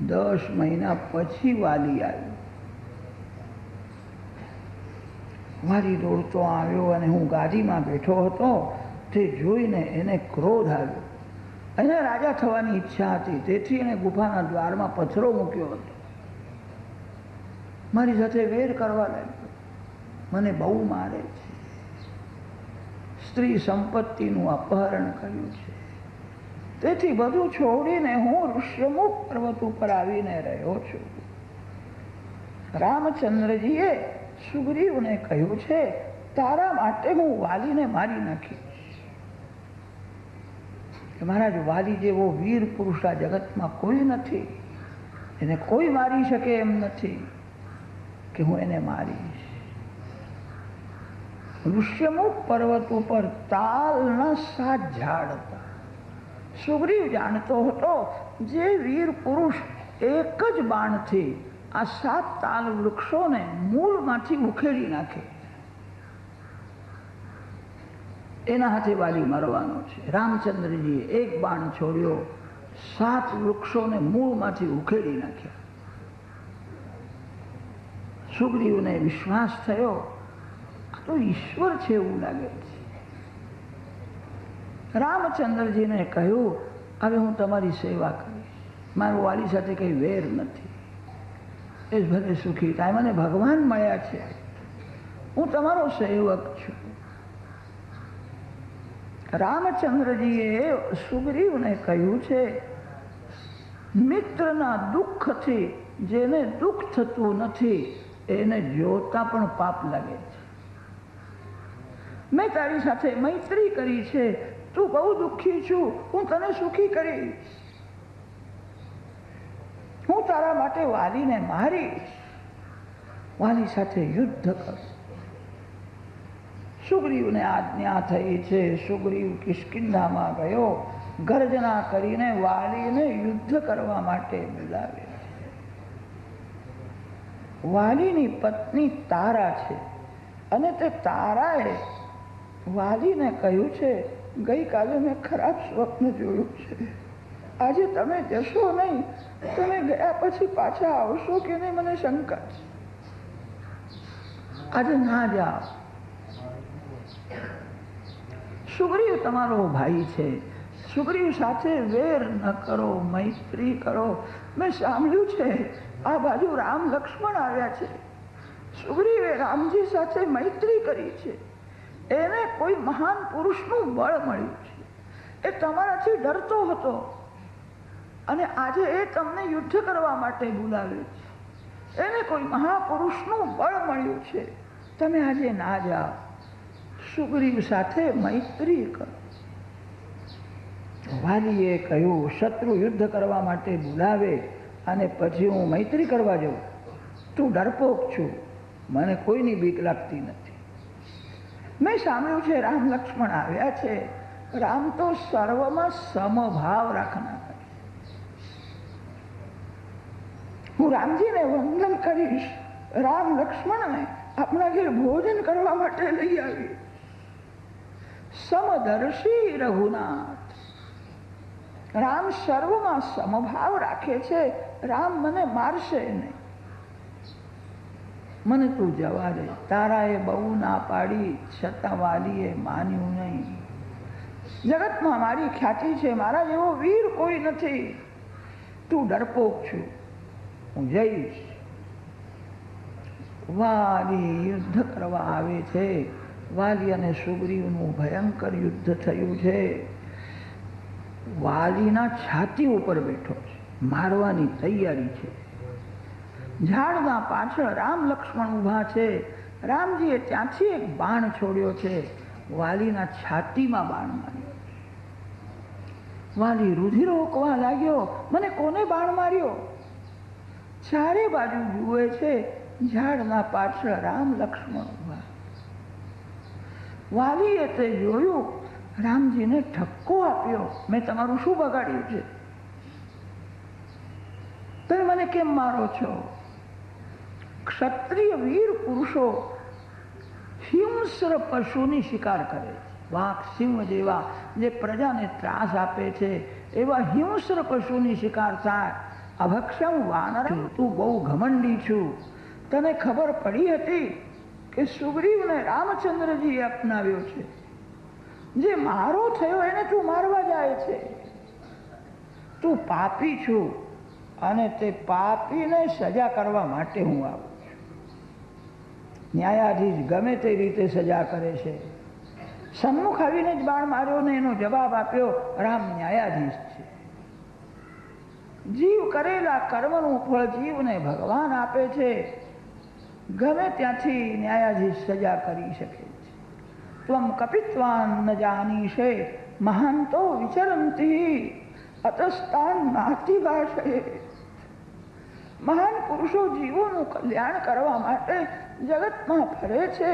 દસ મહિના પછી વાલી આવ્યો મારી દોડતો આવ્યો અને હું ગાદીમાં બેઠો હતો તે જોઈને એને ક્રોધ આવ્યો. એને રાજા થવાની ઈચ્છા હતી. તેથી એને ગુફાના દ્વારમાં પથરો મૂક્યો હતો. મારી સાથે વેર કરવા લાગ્યો. મને બહુ મારે છે. સ્ત્રી સંપત્તિનું અપહરણ કર્યું છે. તેથી બધું છોડીને હું ઋષ્યમુખ પર્વત ઉપર આવીને રહ્યો છું. રામચંદ્રજીએ સુગ્રીવને કહ્યું છે, તારા માટે હું વાલીને મારી નાખીશ. મહારાજ વાલી જેવો વીર પુરુષ આ જગતમાં કોઈ નથી. એને કોઈ મારી શકે એમ નથી કે હું એને મારીશ. ઋષ્યમુખ પર્વત ઉપર તાલના સાત ઝાડ હતા. સુગ્રીવ જાણતો હતો જે વીર પુરુષ એક જ બાણથી આ સાત તાલ વૃક્ષોને મૂળમાંથી ઉખેડી નાખે. એના હાથે વાલી મરવાનો છે. રામચંદ્રજીએ એક બાણ છોડ્યો. સાત વૃક્ષોને મૂળમાંથી ઉખેડી નાખ્યા. સુગ્રીવને વિશ્વાસ થયો. આ તો ઈશ્વર છે એવું લાગે છે. રામચંદ્રજીને કહ્યું, હવે હું તમારી સેવા કરીશ. મારું વાલી સાથે કંઈ વેર નથી. એ ભલે સુખી થાય, મને ભગવાન મળ્યા છે. હું તમારો સેવક છું. રામચંદ્રજીએ સુગ્રીવને કહ્યું છે, મિત્રના દુઃખથી જેને દુઃખ થતું નથી, એને જોતા પણ પાપ લાગે છે. મેં તારી સાથે મૈત્રી કરી છે તું બહુ દુઃખી છું. હું તને સુખી કરીશ. હું તારા માટે વાલીને મારીશ. વાલી સાથે યુદ્ધ કર. સુગ્રીવને આજ્ઞા થઈ છે. સુગ્રીવ કિષ્કિંધામાં ગયો. ગર્જના કરીને વાલીને યુદ્ધ કરવા માટે બોલાવે વાલીની પત્ની તારા છે. અને તે તારાએ વાલીને કહ્યું છે ગઈકાલે મેં ખરાબ સ્વપ્ન જોયું છે. આજે તમે જશો નહીં, તમે ગયા પછી પાછા આવશો કે નહીં, મને શંકા છે. આજે ના જાઓ. સુગ્રીવ તમારો ભાઈ છે. સુગ્રીવ સાથે વેર ન કરો, મૈત્રી કરો. મેં સાંભળ્યું છે, આ બાજુ રામ લક્ષ્મણ આવ્યા છે. સુગ્રીવે રામજી સાથે મૈત્રી કરી છે. એને કોઈ મહાન પુરુષનું બળ મળ્યું છે. એ તમારાથી ડરતો હતો. અને આજે એ તમને યુદ્ધ કરવા માટે બોલાવે છે. એને કોઈ મહાપુરુષનું બળ મળ્યું છે. તમે આજે ના જાઓ. સુગ્રીવ સાથે મૈત્રી કરો. વાલીએ કહ્યું, શત્રુ યુદ્ધ કરવા માટે બોલાવે અને પછી હું મૈત્રી કરવા જાઉં. તું ડરપોક છું. મને કોઈની બીક લાગતી નથી. મેં સાંભળ્યું છે રામ લક્ષ્મણ આવ્યા છે. રામ તો સર્વમાં સમભાવ રાખનાર હું રામજીને વંદન કરીશ. રામ લક્ષ્મણને આપણા ઘેર ભોજન કરવા માટે લઈ આવી. સમદર્શી રઘુનાથ. રામ સર્વમાં સમભાવ રાખે છે. રામ મને મારશે નહીં. મને તું જવા દે. તારાએ બહુ ના પાડી, છતાં વાલીએ માન્યું નહીં. જગતમાં મારી ખ્યાતિ છે, મારા જેવો વીર કોઈ નથી. તું ડરપોક છું. હું જઈશ. વાલી યુદ્ધ કરવા આવે છે. વાલી અને સુગ્રીવનું ભયંકર યુદ્ધ થયું છે. વાલીના છાતી ઉપર બેઠો છે. મારવાની તૈયારી છે. ઝાડના પાછળ રામ લક્ષ્મણ ઊભા છે. રામજીએ ત્યાંથી એક બાણ છોડ્યો છે. વાલીના છાતીમાં બાણ માર્યો. વાલી રુધિર ઓકવા લાગ્યો, મને કોને બાણ માર્યો? ચારે બાજુ જુએ છે, ઝાડના પાછળ રામ લક્ષ્મણ ઊભા. વાલીએ તે જોયું, રામજીને ઠપકો આપ્યો, મેં તમારું શું બગાડ્યું છે? તમે મને કેમ મારો છો? ક્ષત્રિય વીર પુરુષો હિંસ્ર પશુની શિકાર કરે છે. વાઘ, સિંહ જેવા જે પ્રજાને ત્રાસ આપે છે, એવા હિંસ્ર પશુની શિકાર થાય. અભક્ષમ વાનર તું બહુ ઘમંડી છું. તને ખબર પડી હતી કે સુગ્રીવને રામચંદ્રજીએ અપનાવ્યો છે. જે મારો થયો એને તું મારવા જાય છે. તું પાપી છું અને તે પાપીને સજા કરવા માટે હું આવું ન્યાયાધીશ ગમે તે રીતે સજા કરે છે. સન્મુખ આવીને જ બાણ માર્યો ને એનો જવાબ આપ્યો, રામ ન્યાયાધીશ છે. જીવ કરેલા કર્મનું ફળ જીવને ભગવાન આપે છે. ગમે ત્યાંથી ન્યાયાધીશ સજા કરી શકે છે. ત્વમ કપિત્વાન ન જાનીશે, મહાંતો વિચરંતી, અતસ્તાન નાતિ ભાષે. મહાન પુરુષો જીવોનું કલ્યાણ કરવા માટે જગતમાં ફરે છે,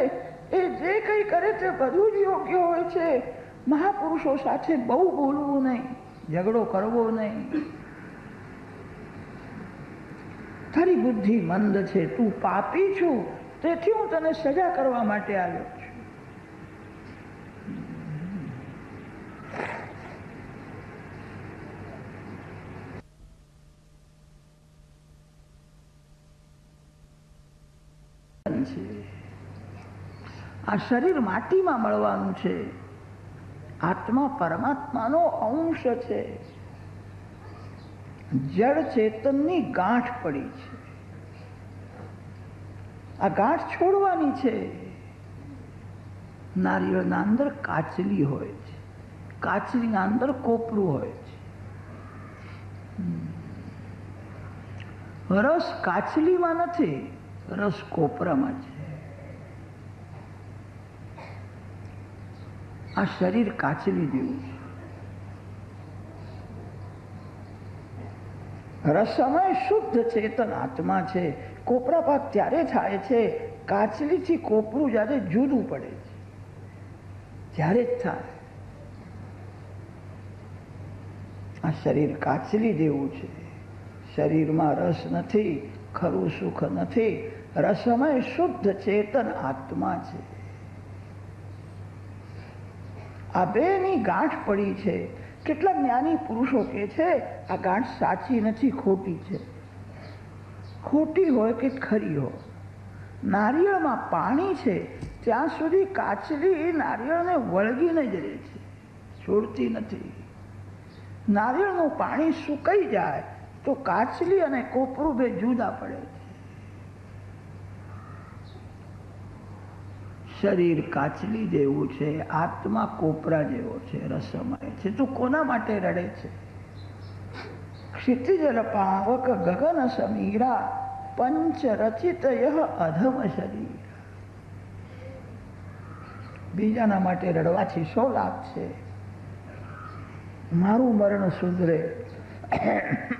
એ જે કંઈ કરે છે બધું જ યોગ્ય હોય છે. મહાપુરુષો સાથે બહુ બોલવું નહીં, ઝઘડો કરવો નહીં. તારી બુદ્ધિ મંદ છે, તું પાપી છું, તેથી હું તને સજા કરવા માટે આવ્યો છું. આ શરીર માટીમાં મળવાનું છે. આત્મા પરમાત્માનો અંશ છે. જળ ચેતનની ગાંઠ પડી છે. આ ગાંઠ છોડવાની છે. નારિયેળના અંદર કાચલી હોય છે. કાચલીના અંદર કોપરું હોય છે. રસ કાચલીમાં નથી, રસ કોપરામાં છે. આ શરીર કાચલી જેવું છે. રસમય શુદ્ધ ચેતન આત્મા છે. કોપરા પાક ત્યારે થાય છે, કાચલીથી કોપરું જ્યારે જુદું પડે છે. ત્યારે જ થાય. આ શરીર કાચલી જેવું છે. શરીરમાં રસ નથી, ખરું સુખ નથી. રસમય શુદ્ધ ચેતન આત્મા છે. આ બેની ગાંઠ પડી છે. કેટલા જ્ઞાની પુરુષો કે છે, આ ગાંઠ સાચી નથી, ખોટી છે. ખોટી હોય કે ખરી હોય? નારિયેળમાં પાણી છે, ત્યાં સુધી કાચલી નારિયેળને વળગીને જ રહે છે, છોડતી નથી. નારિયેળનું પાણી સુકાઈ જાય તો કાચલી અને કોપરું બે જુદા પડે છે. શરીર કાચલી જેવું છે, આત્મા કોપરા જેવો છે, રસમય છે. તો કોના માટે રડે છે? ક્ષિતિજ પાવક ગગન સમીરા પંચ રચિત અધમ શરીર. બીજાના માટે રડવાથી શો લાભ છે. મારું મરણ સુધરે.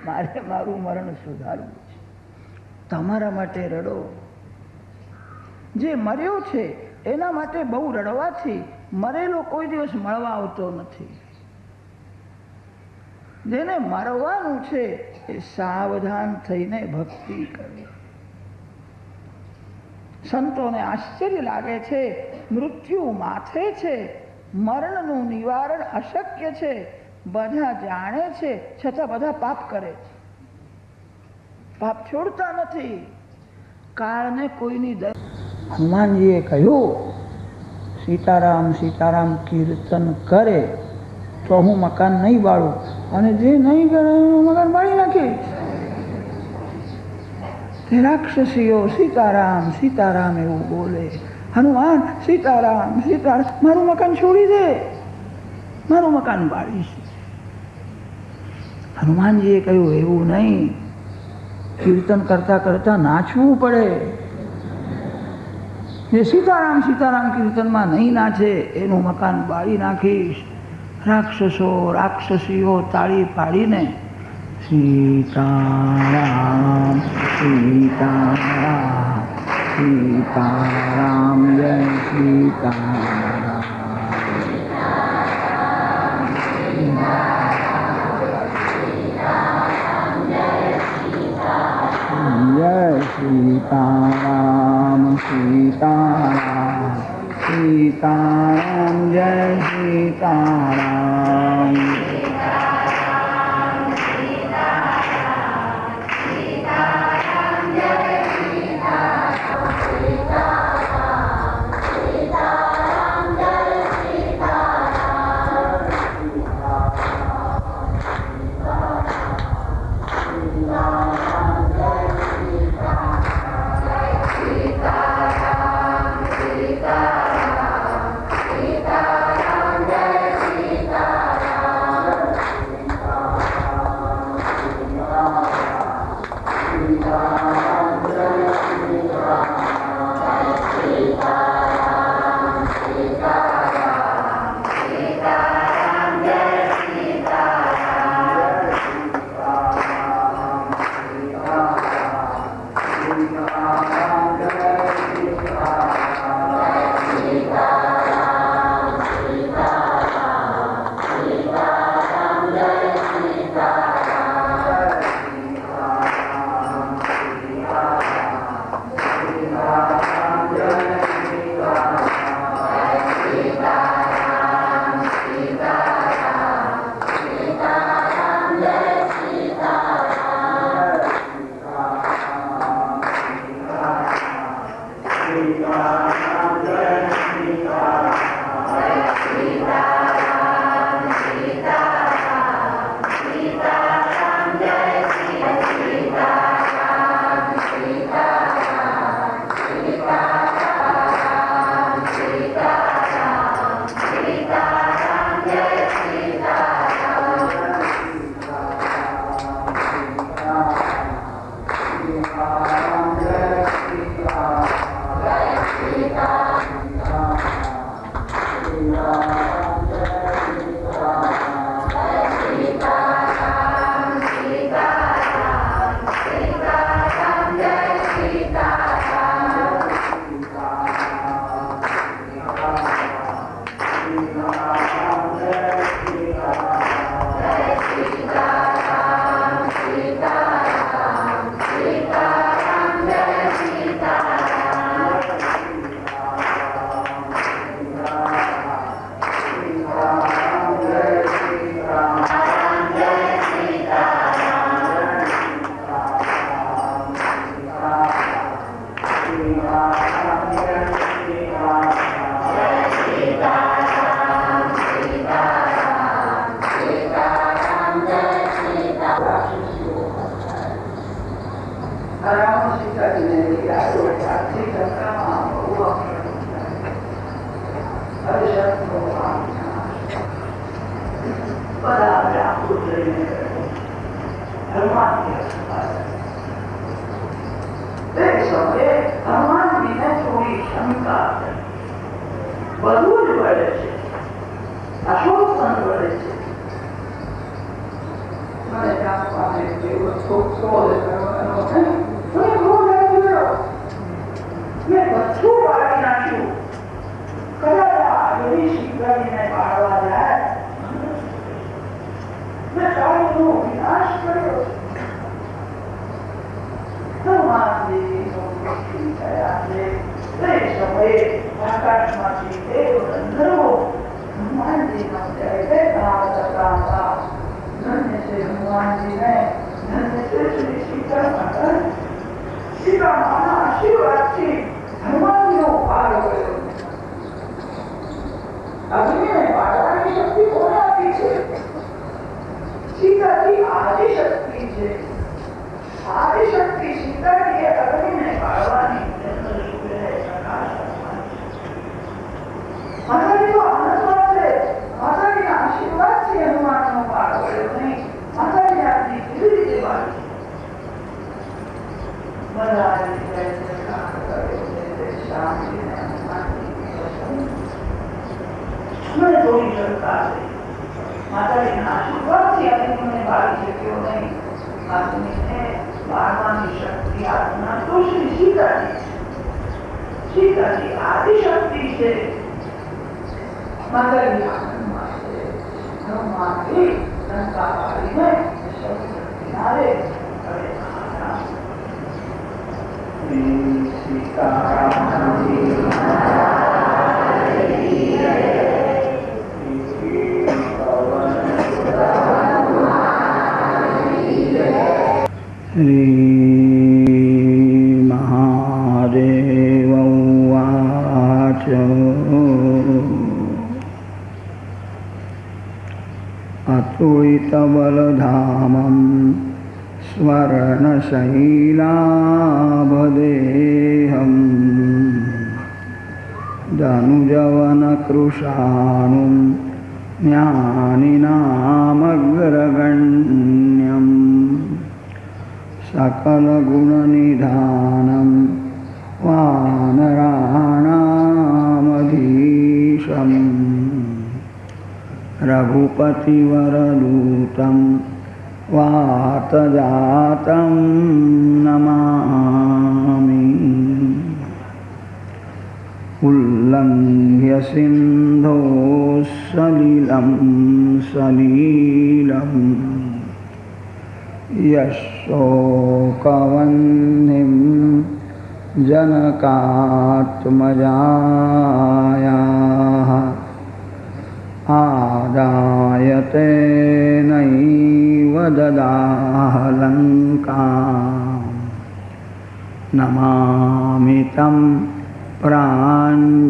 મારે મારું મરણ સુધારવું છે. તમારા માટે રડો. જે મર્યો છે એના માટે બહુ રડવાથી મરેલો કોઈ દિવસ મળવા આવતો નથી. જેને મરવાનું છે એ સાવધાન થઈને ભક્તિ કરે સંતોને આશ્ચર્ય લાગે છે, મૃત્યુ માથે છે, મરણનું નિવારણ અશક્ય છે, બધા જાણે છે, છતાં બધા પાપ કરે છે. પાપ છોડતા નથી. કાળને કોઈની દર હનુમાનજીએ કહ્યું, સીતારામ સીતારામ કીર્તન કરે તો હું મકાન નહીં બાળું અને જે નહીં કરે હું મકાન બાળી નાખીશ રાક્ષસીઓ, સીતારામ સીતારામ, એવું બોલે. હનુમાન, સીતારામ સીતારામ, મારું મકાન છોડી દે. મારું મકાન બાળીશ હનુમાનજીએ કહ્યું, એવું નહીં. કીર્તન કરતા કરતા નાચવું પડે. જે સીતારામ સીતારામ કીર્તનમાં નહીં નાચે, એનું મકાન બાળી નાખીશ. રાક્ષસો, રાક્ષસીઓ તાળી પાડીને સીતારામ સીતારામ સીતારામ, જય સીતારામ. બધા વ્યાકુળ લઈને હનુમાનની તે સમયે હનુમાનજીને થોડી શંકા થઈ. બધું જ વળે છે અશોક પણ વળે છે મને કાપવાને જેવો છોકરો કરવાનો નહીં. મને બહુ લાગી ગયો. મેં બધું પાડી નાખ્યું કદાચ આ એવી શીતળીને પાડવા જાય મેં કાળીનો વિનાશ કર્યો હનુમાનજીનો મૃત્યુ થયા છે તે સમયે આકાશમાંથી દેવ ગંધર્વો હનુમાનજીનો જય જયકાર કરતા હતા ધન્ય છે હનુમાનજીને ધન્ય છે શ્રી સીતા માતા સીતા માના આશીર્વાદથી હનુમાનજીનો ભાર ગયો અગ્નિને પાડવાની શક્તિ કોને આપી છે સીતાજી આદિ શક્તિ છે આદિ શક્તિ સીતાજીએ અગ્નિને પાડવાની ચંદ્ર સૂર્ય પ્રકાશ આપવાની. માતાજી તો આનંદમાં છે માતાજીના આશીર્વાદથી હનુમાનનો પાર પડ્યો નહીં માતાજી આપની કેવી રીતે પાડી બધાએ જય જયકાર કર્યો છે તે શાંતિને હનુમાનજીની પસંદ મને થોડી શંકા થઈ માતાજીના આશીર્વાદથી અગ્નિને બાળી શક્યો નહીં અગ્નિને બાળવાની શક્તિ આજ્ઞા તો શ્રી સીતાજી છે. સીતાજી આદિશક્તિ છે માતાજી આનંદમાં છે હનુમાનજી લંકા બાળીને સમુદ્ર કિનારે કરે આરામ. શ્રી अतुलितबलधामं स्वर्णशैलाभदेहम् धनुजवनकृशाणुं ज्ञानिनामग्रगण्यम् सकलगुणनिधानं वानराणामधीशम् रघुपतिवरदूतं वातजातं नमामि उल्लङ्घ्य सिन्धोः सलिलं सलीलम् यशोकवह्निं जनकात्मजायाः आदाय तेनैव ददाह लङ्काम् नमामि तं प्राञ्जलिराञ्जनेयम्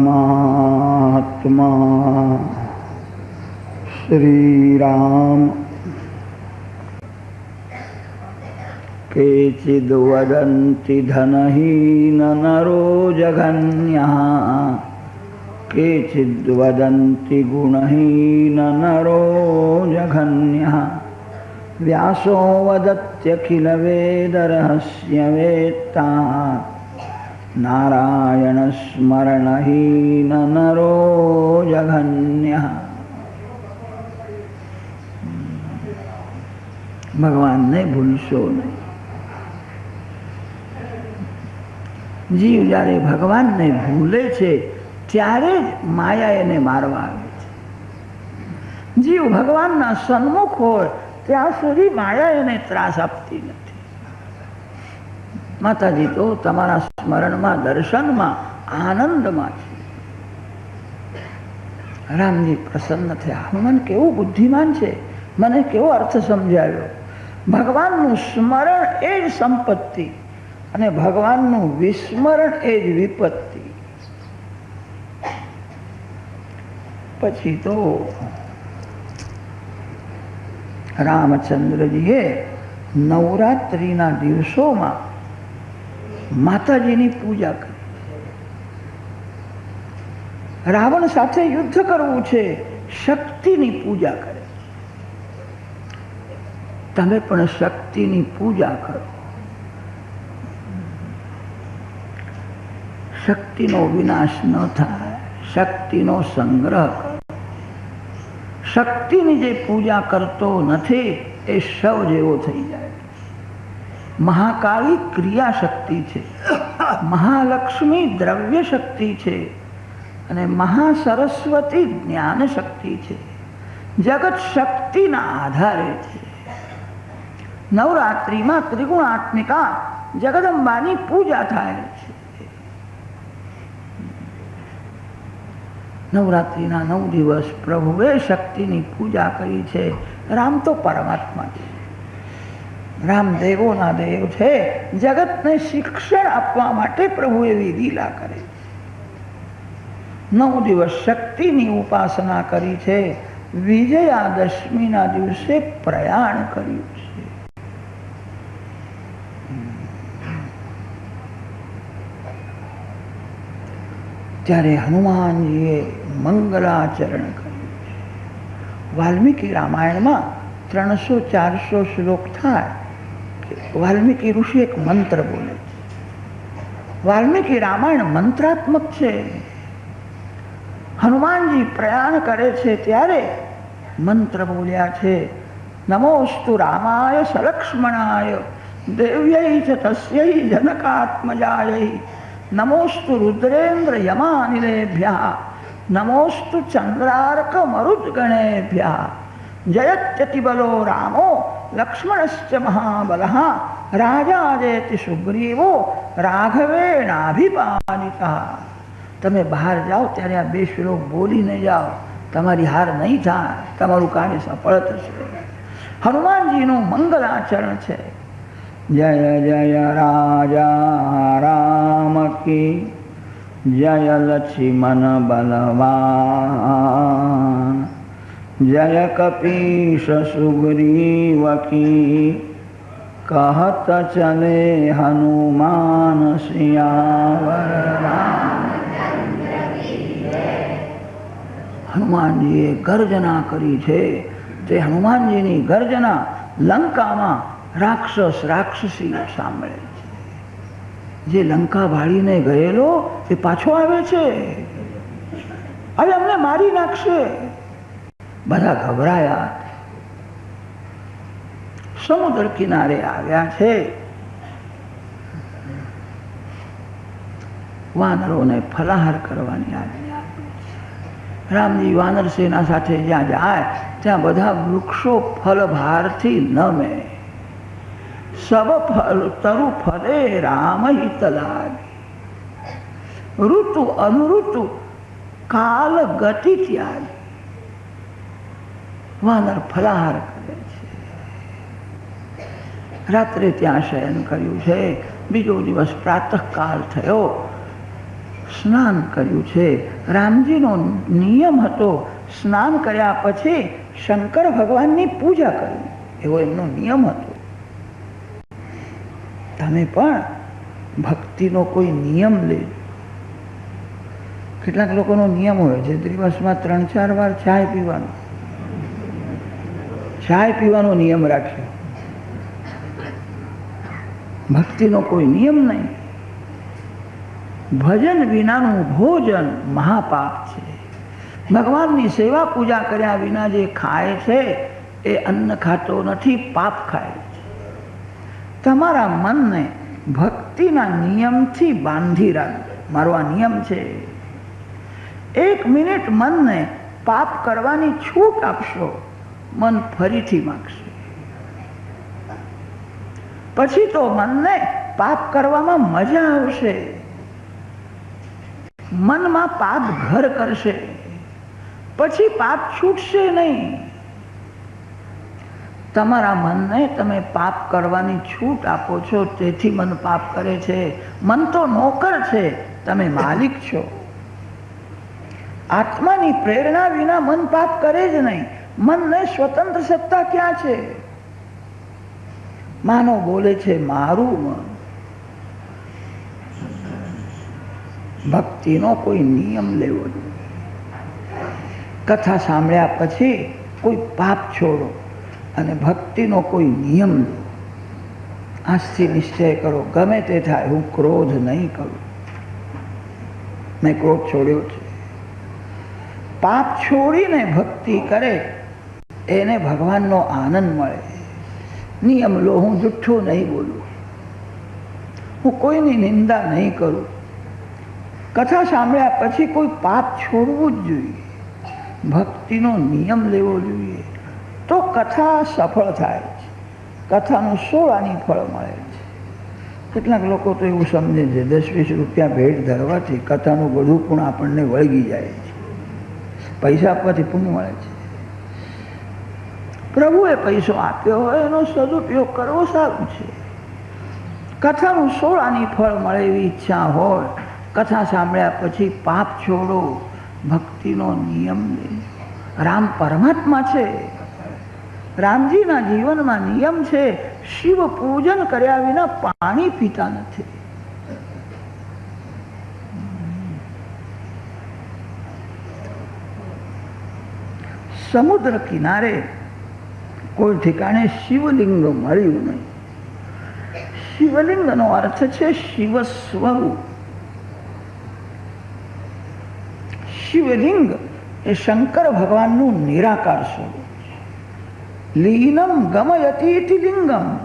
परमात्मा श्रीराम। केचिद्वदन्ति धनहीननरो जघन्यः केचिद्वदन्ति गुणहीननरो जघन्यः व्यासो वदत्यखिलवेदरहस्य वेत्ता नारायणस्मरणहीननरो जघन्यः ભગવાનને ભૂલશો નહીં. જીવ જ્યારે ભગવાનને ભૂલે છે, ત્યારે જ માયા એને મારવા આવે છે. જીવ ભગવાનના સન્મુખ હોય, ત્યાં સુધી માયા એને ત્રાસ આપતી નથી. માતાજી, તો તમારા સ્મરણમાં, દર્શનમાં, આનંદમાં છે. રામજી પ્રસન્ન થયા. હનુમાન કેવું બુદ્ધિમાન છે? મને કેવો અર્થ સમજાવ્યો ભગવાનનું સ્મરણ એ જ સંપત્તિ અને ભગવાનનું વિસ્મરણ એ જ વિપત્તિ. પછી તો રામચંદ્રજીએ નવરાત્રિના દિવસોમાં માતાજીની પૂજા કરી. રાવણ સાથે યુદ્ધ કરવું છે, શક્તિની પૂજા કરે. તમે પણ શક્તિની પૂજા કરો. શક્તિનો વિનાશ ન થાય, શક્તિનો સંગ્રહ શક્તિની જે પૂજા કરતો નથી, એ શવ જેવો થઈ જાય. મહાકાળી ક્રિયા શક્તિ છે. મહાલક્ષ્મી દ્રવ્ય શક્તિ છે અને મહાસરસ્વતી જ્ઞાન શક્તિ છે. જગત શક્તિના આધારે છે. નવરાત્રિમાં ત્રિગુણાત્મિકા જગદંબાની પૂજા થાય છે. નવરાત્રિના નવ દિવસ પ્રભુએ શક્તિની પૂજા કરી છે. રામ તો પરમાત્મા છે. રામ દેવોના દેવ છે. જગતને શિક્ષણ આપવા માટે પ્રભુએ વિધિલા કરે નવ દિવસ શક્તિની ઉપાસના કરી છે. વિજયાદશમીના દિવસે પ્રયાણ કર્યું. ત્યારે હનુમાનજીએ મંગલાચરણ કર્યું છે. વાલ્મીકી રામાયણમાં ત્રણસો ચારસો શ્લોક થાય વાલ્મીકી ઋષિ એક મંત્ર બોલે છે. વાલ્મીકી રામાયણ મંત્રાત્મક છે. હનુમાનજી પ્રયાણ કરે છે ત્યારે મંત્ર બોલ્યા છે, નમોસ્તુ રામાય, સલક્ષ્મણાય, દેવ્યૈ તસ્ય તસ્યૈ જનકાત્મજાય. નમોસ્તુ રુદ્રેન્દ્ર યમાનિલેભ્ય નમોસ્તુ ચંદ્રાર્ક મરુદ્ગણેભ્ય જયત્યતિ બલો રામો લક્ષ્મણશ્ચ મહાબલ રાજા જયતિ સુગ્રીવો રાઘવેણાભિપાલિતા તમે બહાર જાઓ ત્યારે આ બે શ્લોક બોલીને જાઓ. તમારી હાર નહીં થાય, તમારું કાર્ય સફળ થશે. હનુમાનજીનું મંગલાચરણ છે. જય જય રાજા રામ કી જય લક્ષ્મણ બલવાન જય કપીશ સુગ્રીવ કી કહત ચલે હનુમાન શિયાવર રામ હનુમાનજીએ ગર્જના કરી છે તે હનુમાનજીની ગર્જના લંકામાં રાક્ષસ રાક્ષસી સાંભળે છે. જે લંકા વાળીને ગયેલો, એ પાછો આવે છે. હવે અમને મારી નાખશે. બધા ગભરાયા. સમુદ્ર કિનારે આવ્યા છે. વાનરોને ફલાહાર કરવાની આજ્ઞા રામજી વાનર સેના સાથે જ્યાં જાય, ત્યાં બધા વૃક્ષો ફલભારથી નમે. સબ તરુ ફલે રામ હિત ઋતુ અનુઋતુ કાલ ગતિ ત્યાગ વાનર ફલાહાર કરે છે રાત્રે ત્યાં શયન કર્યું છે બીજો દિવસ પ્રાતઃકાળ થયો સ્નાન કર્યું છે રામજીનો નિયમ હતો સ્નાન કર્યા પછી શંકર ભગવાનની પૂજા કરવી એવો એમનો નિયમ હતો તમે પણ ભક્તિનો કોઈ નિયમ લેજો કેટલાક લોકોનો નિયમ હોય છે દિવસમાં ત્રણ, ચાર વાર ચાય પીવાનો. ચાય પીવાનો નિયમ રાખ્યો ભક્તિનો કોઈ નિયમ નહીં. ભજન વિનાનું ભોજન મહાપાપ છે. ભગવાનની સેવા પૂજા કર્યા વિના જે ખાય છે, એ અન્ન ખાતો નથી, પાપ ખાય. તમારા મનને ભક્તિના નિયમથી બાંધી રાખજો. મારો આ નિયમ છે. એક મિનિટ મનને પાપ કરવાની છૂટ આપશો, મન ફરીથી માગશે. પછી તો મનને પાપ કરવામાં મજા આવશે. મનમાં પાપ ઘર કરશે. પછી પાપ છૂટશે નહીં. તમારા મનને તમે પાપ કરવાની છૂટ આપો છો, તેથી મન પાપ કરે છે. મન તો નોકર છે, તમે માલિક છો. આત્માની પ્રેરણા વિના મન પાપ કરે જ નહીં. મનને સ્વતંત્ર સત્તા ક્યાં છે? માનો બોલે છે, મારું મન. ભક્તિનો કોઈ નિયમ લેવો કથા સાંભળ્યા પછી કોઈ પાપ છોડો. અને ભક્તિનો કોઈ નિયમ લો આજથી નિશ્ચય કરો, ગમે તે થાય, હું ક્રોધ નહીં કરું. મેં ક્રોધ છોડ્યો છે. પાપ છોડીને ભક્તિ કરે, એને ભગવાનનો આનંદ મળે. નિયમ લો, હું જુઠ્ઠું નહીં બોલું. હું કોઈની નિંદા નહીં કરું. કથા સાંભળ્યા પછી કોઈ પાપ છોડવું જ જોઈએ. ભક્તિનો નિયમ લેવો જોઈએ. તો કથા સફળ થાય છે. કથાનું સોળાની ફળ મળે છે. કેટલાક લોકો તો એવું સમજે છે, દસ વીસ રૂપિયા ભેટ ધરવાથી કથાનું બધું પણ આપણને વળગી જાય છે. પૈસા આપવાથી પુણ્ય મળે છે. પ્રભુએ પૈસો આપ્યો હોય, એનો સદુપયોગ કરવો સારું છે. કથાનું સોળાની ફળ મળે એવી ઈચ્છા હોય, કથા સાંભળ્યા પછી પાપ છોડો, ભક્તિનો નિયમ રામ પરમાત્મા છે. રામજીના જીવનમાં નિયમ છે, શિવ પૂજન કર્યા વિના પાણી પીતા નથી. સમુદ્ર કિનારે કોઈ ઠેકાણે શિવલિંગ મળ્યું નહીં. શિવલિંગનો અર્થ છે શિવ સ્વરૂપ. શિવલિંગ એ શંકર ભગવાનનું નિરાકાર સ્વરૂપ. લીનમ ગમયતી લિંગમ.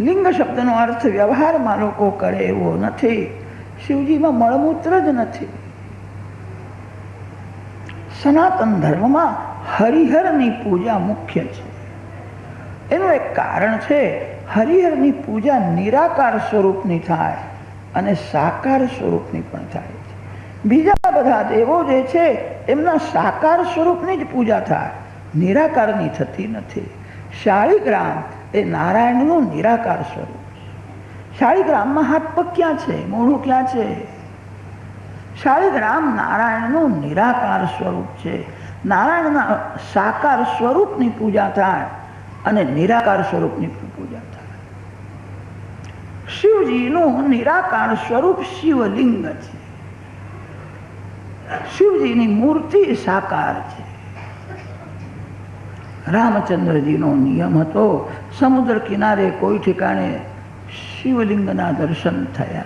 લિંગ શબ્દનો અર્થ વ્યવહારમાં લોકો કરે એવો નથી. શિવજીમાં મળમૂત્ર જ નથી. સનાતન ધર્મમાં હરિહરની પૂજા મુખ્ય છે. એનું એક કારણ છે, હરિહરની પૂજા નિરાકાર સ્વરૂપની થાય અને સાકાર સ્વરૂપની પણ થાય છે. બીજા બધા દેવો જે છે, એમના સાકાર સ્વરૂપની જ પૂજા થાય. નિરાકારની થતી નથી. શાળીગ્રામ એ નારાયણનું નિરાકાર સ્વરૂપ શાળીગ્રામમાં હાથ પગ ક્યાં છે? મોઢું ક્યાં છે? શાળીગ્રામ નારાયણનું નિરાકાર સ્વરૂપ છે. નારાયણના સાકાર સ્વરૂપની પૂજા થાય અને નિરાકાર સ્વરૂપની પૂજા થાય. શિવજીનું નિરાકાર સ્વરૂપ શિવલિંગ છે. શિવજીની મૂર્તિ સાકાર છે. રામચંદ્રજીનો નિયમ હતો. સમુદ્ર કિનારે કોઈ ઠેકાણે શિવલિંગના દર્શન થયા.